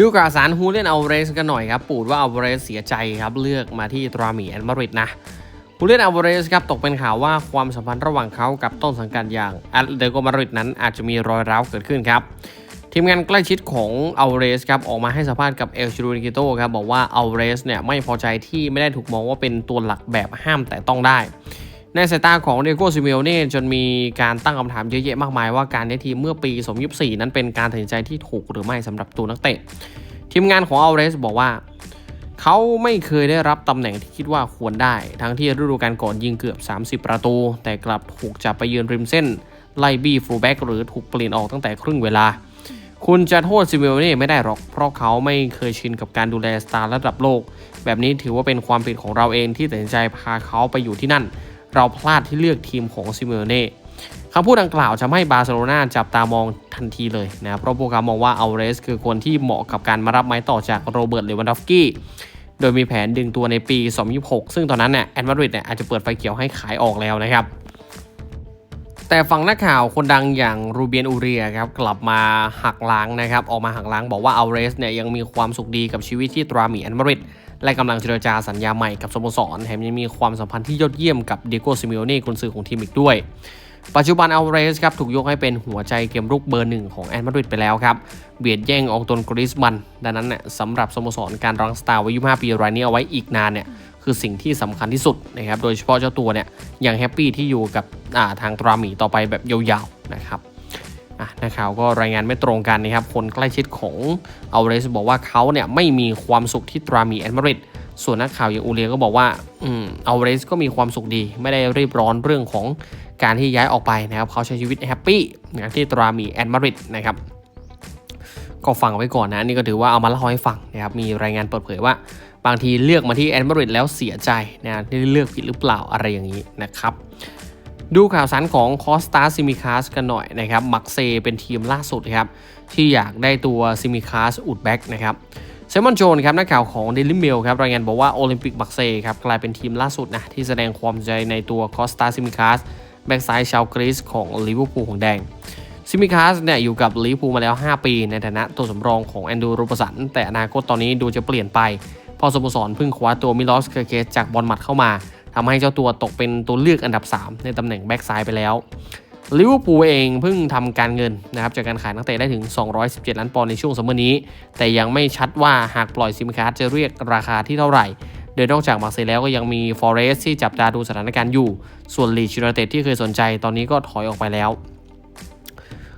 ดูข่าสารฮูเลียนอัลเรสกันหน่อยครับ ปูดว่าอัลเรสเสียใจครับ เลือกมาที่ตรามีแอนมาริดนะฮูเลียนอัลเวเรสครับตกเป็นข่าวว่าความสัมพันธ์ระหว่างเขากับต้นสังกัดอย่างอตเลติโกมาริดนั้นอาจจะมีรอยร้าวเกิดขึ้นครับ ทีมงานใกล้ชิดของอัลเรสครับออกมาให้สัมภาษณ์กับเอลชิรูนิกิโตครับบอกว่าอัลเรสเนี่ยไม่พอใจที่ไม่ได้ถูกมองว่าเป็นตัวหลักแบบห้ามแต่ต้องได้ ในสายตาของเดโก้ซิเมโอเน่จนมีการตั้งคำถามเยอะแยะมากมายว่าการได้ทีมเมื่อปี 2024 นั้นเป็นการตัดสินใจที่ถูกหรือไม่สำหรับตัวนักเตะ ทีมงานของอัลเรสบอกว่า เขาไม่เคยได้รับตำแหน่งที่คิดว่าควรได้ ทั้งที่ฤดูกาลก่อนยิงเกือบ 30 ประตู แต่กลับถูกจับไปยืนริมเส้น ไล่บี้ฟูลแบ็กหรือถูกเปลี่ยนออกตั้งแต่ครึ่งเวลา คุณจะโทษซิเมโอเน่ไม่ได้หรอก เพราะเขาไม่เคยชินกับการดูแลสตาร์ระดับโลก แบบนี้ถือว่าเป็นความผิดของเราเองที่ตัดสินใจพาเขาไปอยู่ที่นั่น เราพลาดที่เลือกทีมของซิเมโอเน่คำพูดดังกล่าวจะให้บาร์เซโลนาจับตามองทันทีเลยนะเพราะพวกเขามองว่าอัลเรสคือคนที่เหมาะกับการมารับไม้ต่อจากโรเบิร์ตเลวันดอฟกี้โดยมีแผนดึงตัวในปี 2026 ซึ่งตอนนั้นเนี่ยแอนมาดริดเนี่ยอาจจะเปิดไฟเขียวให้ขายออกแล้วนะครับ แต่ฝั่งนักข่าวคนดังอย่างรูเบียนอูเรียครับกลับมาหักล้างนะครับออกมาหักล้างบอกว่าอัลเรสเนี่ยยังมีความสุขดีกับชีวิตที่ตราหมีแอนมาริดและกำลังเจรจาสัญญาใหม่กับสโมสรแถมยังมีความสัมพันธ์ที่ยอดเยี่ยมกับเดโกซิมิโอเน่กุนซือของทีมอีกด้วย ปัจจุบันอัลเรสครับถูกยกให้เป็นหัวใจเกมรุกเบอร์หนึ่งของแอนมาดริดไปแล้วครับเบียดแย่งอองตนกริสมันดังนั้นเนี่ยสำหรับสโมสรการรังสตาร์วัย25ปีรายนี้เอาไว้อีกนานเนี่ยคือสิ่งที่สำคัญที่สุดนะครับโดยเฉพาะเจ้าตัวเนี่ยยังแฮปปี้ที่อยู่กับทางตราหมีต่อไปแบบยาวๆนะครับอะนักข่าวก็รายงานไม่ตรงกันนะครับคนใกล้ชิดของอัลเรสบอกว่าเขาเนี่ยไม่มีความสุขที่ตราหมีแอนมาดริด ส่วนนักข่าวอย่างอูเลียก็บอกว่าอืมอัลเรสก็มีความสุขดี ไม่ได้รีบร้อนเรื่องของการที่ย้ายออกไปนะครับ เขาใช้ชีวิตแฮปปี้นะที่ตรามีแอนมาริดนะครับก็ฟังไว้ก่อนนะนี่ก็ถือว่าเอามาเล่าให้ฟังนะครับมีรายงานเปิดเผยว่า บางทีเลือกมาที่แอนมาริดแล้วเสียใจนะที่เลือกผิดหรือเปล่าอะไรอย่างนี้นะครับดูข่าวสารของคอสตาซิมิคาสกันหน่อยนะครับ มักเซเป็นทีมล่าสุดครับ ที่อยากได้ตัวซิมิคาสอุดแบ็กนะครับ เซมอนโจนครับนักข่าวของเดลิเมลครับรายงานบอกว่าโอลิมปิกมักเซครับกลายเป็นทีมล่าสุดนะที่แสดงความใจในตัวคอสตาซิมิคาสแบ็กซ้ายชาวกรีซของลิเวอร์พูลของแดงซิมิคาสเนี่ยอยู่กับลิเวอร์พูลมาแล้ว 5 ปี ในฐานะตัวสำรองของแอนดูโรบสัน แต่อนาคตตอนนี้ดูจะเปลี่ยนไป พอสโมสรเพิ่งคว้าตัวมิลอสเคเกสจากบอลหมัดเข้ามาทำให้เจ้าตัวตกเป็นตัวเลือกอันดับ 3 ในตำแหน่งแบ็กซ้ายไปแล้ว ลิเวอร์พูลเองเพิ่งทำการเงินนะครับจากการขายนักเตะได้ถึง 217 ล้านปอนด์ในช่วงซัมมอร์นี้ แต่ยังไม่ชัดว่าหากปล่อยซิมิคาสจะเรียกราคาที่เท่าไหร่ โดยนอกจากมาเซแล้วก็ยังมีฟอเรสที่จับตาดูสถานการณ์อยู่ ส่วนลีดยูไนเต็ดที่เคยสนใจตอนนี้ก็ถอยออกไปแล้ว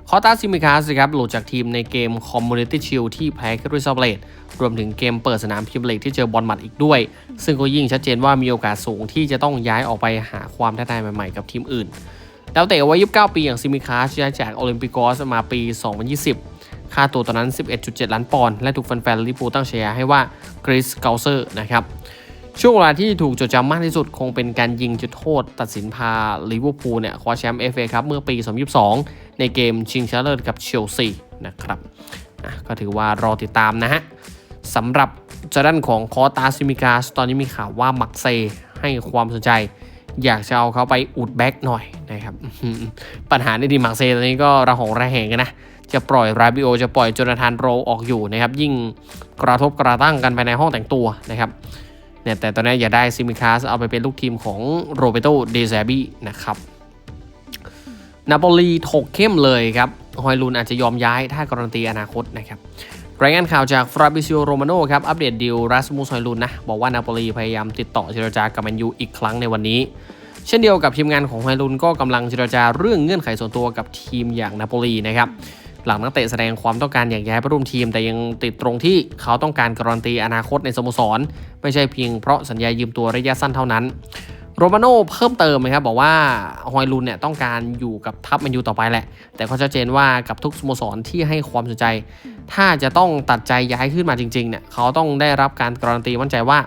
คอตาซิมิคาสครับหลุดจากทีมในเกมคอมมูนิตี้ชิลที่แพ้คริสตัลเลตรวมถึงเกมเปิดสนามพิมเลกที่เจอบอลหมัดอีกด้วย ซึ่งก็ยิ่งชัดเจนว่ามีโอกาสสูงที่จะต้องย้ายออกไปหาความท้าทายใหม่ๆ กับทีมอื่น แล้วเตะวัย29 ปีอย่างซิมิคาสย้ายจากโอลิมปิกอสมาปี 2020 ค่าตัวตอนนั้น 11.7 ล้านปอนด์และถูกแฟนๆลิปูลตั้งฉายาให้ว่ากริสเกลเซอร์นะครับช่วงเวลาที่ถูกจดจำมากที่สุดคงเป็นการยิงจุดโทษ ตัดสินพาลิเวอร์พูลเนี่ยคว้าแชมป์เอฟเอครับเมื่อปี 2022 ในเกมชิงชนะเลิศกับเชลซีนะครับก็ถือว่ารอติดตามนะฮะสำหรับจด้านของคอตาซิมิกาสตอนนี้มีข่าวว่ามักเซให้ความสนใจ อยากจะเอาเขาไปอุดแบ็กหน่อย นะครับปัญหาในดีมักเซตอนนี้ก็ระหองระแหงกันนะ จะปล่อยราบิโอจะปล่อยจนาธานโรออกอยู่นะครับ ยิ่งกระทบกระทั่งกันภายในห้องแต่งตัวนะครับเนี่ยแต่ตอนนี้อย่าได้ซิมิคาสเอาไปเป็นลูกทีมของโรเบโตเดซาบีนะครับนาโปลีถกเข้มเลยครับฮอยลูนอาจจะยอมย้ายถ้าการันตีอนาคตนะครับรายงานข่าวจากฟราบิซิโอโรมาโนครับ อัปเดตดีลรัสมูสฮอยลูนนะ บอกว่านาโปลีพยายามติดต่อเจรจากับแมนยูอีกครั้งในวันนี้ เช่นเดียวกับทีมงานของไฮอยลูนก็กำลังเจรจาเรื่องเงื่อนไขส่วนตัวกับทีมอย่างนาโปลีนะครับหลังนักเตะแสดงความต้องการอยากย้ายไปร่วมทีม แต่ยังติดตรงที่เขาต้องการการันตีอนาคตในสโมสร ไม่ใช่เพียงเพราะสัญญายืมตัวระยะสั้นเท่านั้นโรมาโน่เพิ่มเติมนะครับบอกว่าฮอยลุนเนี่ยต้องการอยู่กับทัพแมนยูต่อไปแหละ แต่เขาชัดเจนว่ากับทุกสโมสรที่ให้ความสนใจ ถ้าจะต้องตัดใจย้ายขึ้นมาจริงๆเนี่ยเขาต้องได้รับการการันตีมั่นใจว่า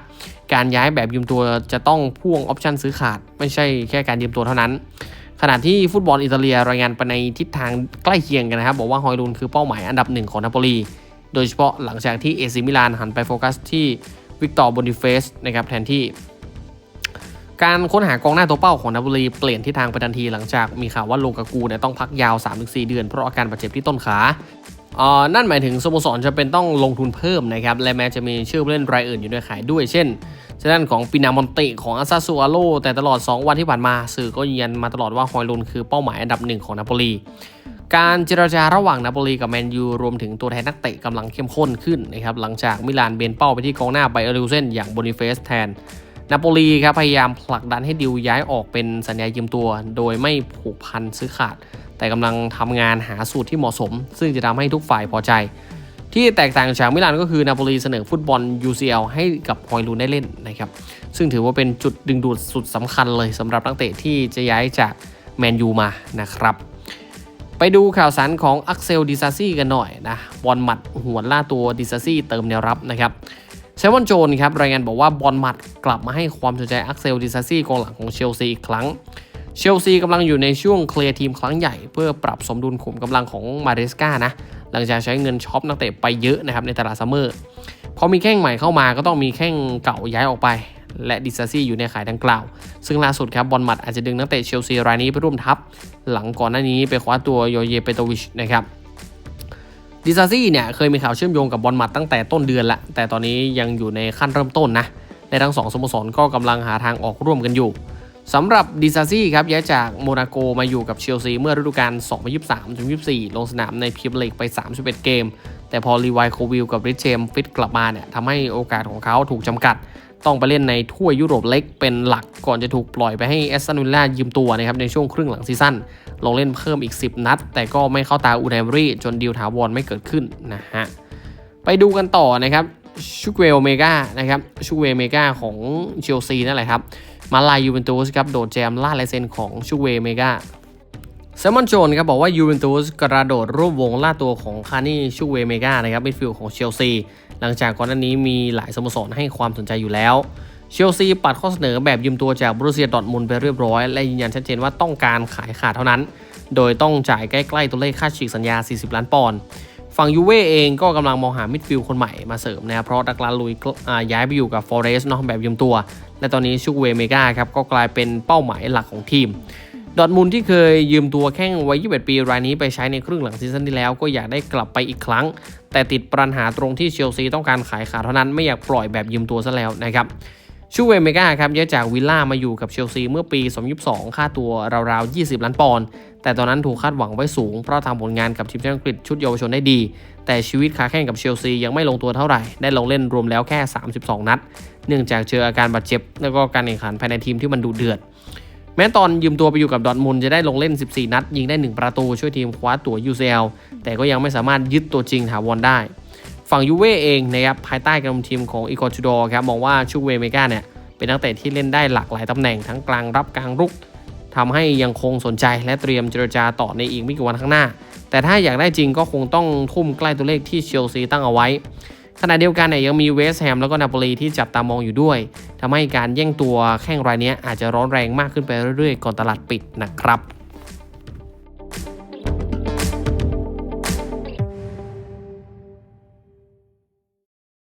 การย้ายแบบยืมตัวจะต้องพ่วงออปชันซื้อขาด ไม่ใช่แค่การยืมตัวเท่านั้น ขณะที่ฟุตบอลอิตาเลียรายงานไปในทิศทางใกล้เคียงกันนะครับ บอกว่าฮอยลุนคือเป้าหมายอันดับหนึ่งของนาโปลีโดยเฉพาะหลังจากที่เอซิมิลานหันไปโฟกัสที่วิกตอร์บอนิเฟสนะครับแทนที่ การค้นหากองหน้าตัวเป้าของนาโปลีเปลี่ยนทิศทางไปทันทีหลังจากมีข่าวว่าโลกากูเนี่ยต้องพักยาว 3-4 เดือนเพราะอาการบาดเจ็บที่ต้นขา นั่นหมายถึงสโมสรจะเป็นต้องลงทุนเพิ่มนะครับ และแม้จะมีชื่อผู้เล่นรายอื่นอยู่ในขายด้วย เช่นเช่นด้นของปินามอนติของอาซาซูอาโลแต่ตลอด 2 วันที่ผ่านมาสื่อก็ยืนยันมาตลอดว่าฮอยลุนคือเป้าหมายอันดับหนึ่งของนาโปลีการเจรจาระหว่างนาโปลีกับแมนยูรวมถึงตัวแทนนักเตะกำลังเข้มข้นขึ้นนะครับหลังจากมิลานเบนเป้าไปที่กองหน้าไบเออริวเซนอย่างโบนิเฟสแทนนาโปลีครับพยายามผลักดันให้ดิวย้ายออกเป็นสัญญายืมตัว โดยไม่ผูกพันซื้อขาด แต่กำลังทำงานหาสูตรที่เหมาะสม ซึ่งจะทำให้ทุกฝ่ายพอใจ ที่แตกต่างจากมิลานก็คือนาโปลีเสนอฟุตบอล UCL ให้กับฮอยลูนได้เล่นนะครับซึ่งถือว่าเป็นจุดดึงดูดสุดสำคัญเลยสำหรับนักเตะที่จะย้ายจากแมนยูมานะครับไปดูข่าวสารของอักเซลดิซาซี่กันหน่อยนะบอลหมัดหัวล่าตัวดิซาซี่เติมแนวรับนะครับเซวอนโจนครับรายงานบอกว่าบอลหมัดกลับมาให้ความสนใจอักเซลดิซาซี่กองหลังของเชลซีอีกครั้ง เชลซีกำลังอยู่ในช่วงเคลียร์ทีมครั้งใหญ่ เพื่อปรับสมดุลขุมกำลังของมาเรสกานะหลังจากใช้เงินช็อปนักเตะไปเยอะนะครับในตลาดซัมเมอร์พอมีแข้งใหม่เข้ามาก็ต้องมีแข้งเก่าย้ายออกไป และดิซาซี่อยู่ในขายดังกล่าว ซึ่งล่าสุดครับบอลมัดอาจจะดึงนักเตะเชลซีรายนี้ไปร่วมทัพ หลังก่อนหน้านี้ไปคว้าตัวโยเยเปโตวิชนะครับดิซาซี่เนี่ยเคยมีข่าวเชื่อมโยงกับบอลมัดตั้งแต่ต้นเดือนละแต่ตอนนี้ยังอยู่ในขั้นเริ่มต้นนะและทั้งสองสโมสรก็กำลังหาทางออกร่วมกันอยู่ สำหรับดิซาซี่ครับย้ายจากโมนาโกมาอยู่กับเชลซีเมื่อฤดูกาล 2023-24 ลงสนามในพรีเมียร์ลีกไป 31 เกม แต่พอรีไวโควิลกับริชเชมฟิตกลับมาเนี่ยทำให้โอกาสของเขาถูกจำกัด ต้องไปเล่นในถ้วยยุโรปเล็กเป็นหลักก่อนจะถูกปล่อยไปให้แอสตันวิลล่ายืมตัวนะครับในช่วงครึ่งหลังซีซั่นลงเล่นเพิ่มอีก 10 นัด แต่ก็ไม่เข้าตาอูนเบอรี่จนดีลถาวรไม่เกิดขึ้นนะฮะไปดูกันต่อนะครับชูเวลเมกานะครับชูเวลเมกาของเชลซีนั่นแหละครับ มาลายยูเวนตุสครับโดดแจมล่าลายเซ็นของชูเวเมกาเซมอนโจนครับบอกว่ายูเวนตุสกระโดดร่วมวงล่าตัวของคานี่ชูเวเมกานะครับมิดฟิลด์ของเชลซี หลังจากก่อนหน้านี้มีหลายสโมสรให้ความสนใจอยู่แล้ว เชลซีปัดข้อเสนอแบบยืมตัวจากบรูเซียดอทมุนไปเรียบร้อย และยืนยันชัดเจนว่าต้องการขายขาดเท่านั้น โดยต้องจ่ายใกล้ๆตัวเลขค่าฉีกสัญญา 40 ล้านปอนด์ฝั่งยูเว่เองก็กำลังมองหามิดฟิลด์คนใหม่มาเสริมนะครับเพราะดักลาลุยย้ายไปอยู่กับฟอเรสต์เนาะแบบยืมตัว และตอนนี้ชูเวเมกาครับก็กลายเป็นเป้าหมายหลักของทีม ดอทมุนด์ที่เคยยืมตัวแข้งวัย21 ปีรายนี้ไปใช้ในครึ่งหลังซีซั่นที่แล้วก็อยากได้กลับไปอีกครั้ง แต่ติดปัญหาตรงที่เชลซีต้องการขายขาดเท่านั้นไม่อยากปล่อยแบบยืมตัวซะแล้วนะครับชูเวเมกาครับย้ายจากวิลล่ามาอยู่กับเชลซีเมื่อปี 2022 ค่าตัวราวๆ 20 ล้านปอนด์ แต่ตอนนั้นถูกคาดหวังไว้สูง เพราะทำผลงานกับทีมชาติอังกฤษชุดเยาวชนได้ดี แต่ชีวิตค้าแข่งกับเชลซียังไม่ลงตัวเท่าไหร่ ได้ลงเล่นรวมแล้วแค่ 32 นัด เนื่องจากเจออาการบาดเจ็บ แล้วก็การแข่งขันภายในทีมที่มันดูเดือด แม้ตอนยืมตัวไปอยู่กับดอทมุนจะได้ลงเล่น 14 นัด ยิงได้ 1 ประตูช่วยทีมคว้าตั๋ว UCL แต่ก็ยังไม่สามารถยึดตัวจริงถาวรได้ ฝั่งยูเว่เองนะครับภายใต้การคุมทีมของอีกอร์จูดอครับมองว่าชูเวเมกาเนี่ยเป็นนักเตะที่เล่นได้หลากหลายตำแหน่งทั้งกลางรับกลางรุกทำให้ยังคงสนใจและเตรียมเจรจาต่อในอีกไม่กี่วันข้างหน้า แต่ถ้าอยากได้จริงก็คงต้องทุ่มใกล้ตัวเลขที่เชลซีตั้งเอาไว้ ขณะเดียวกันเนี่ยยังมีเวสต์แฮมแล้วก็นาโปลีที่จับตามองอยู่ด้วยทำให้การแย่งตัวแข้งรายนี้อาจจะร้อนแรงมากขึ้นไปเรื่อยๆ ก่อนตลาดปิดนะครับ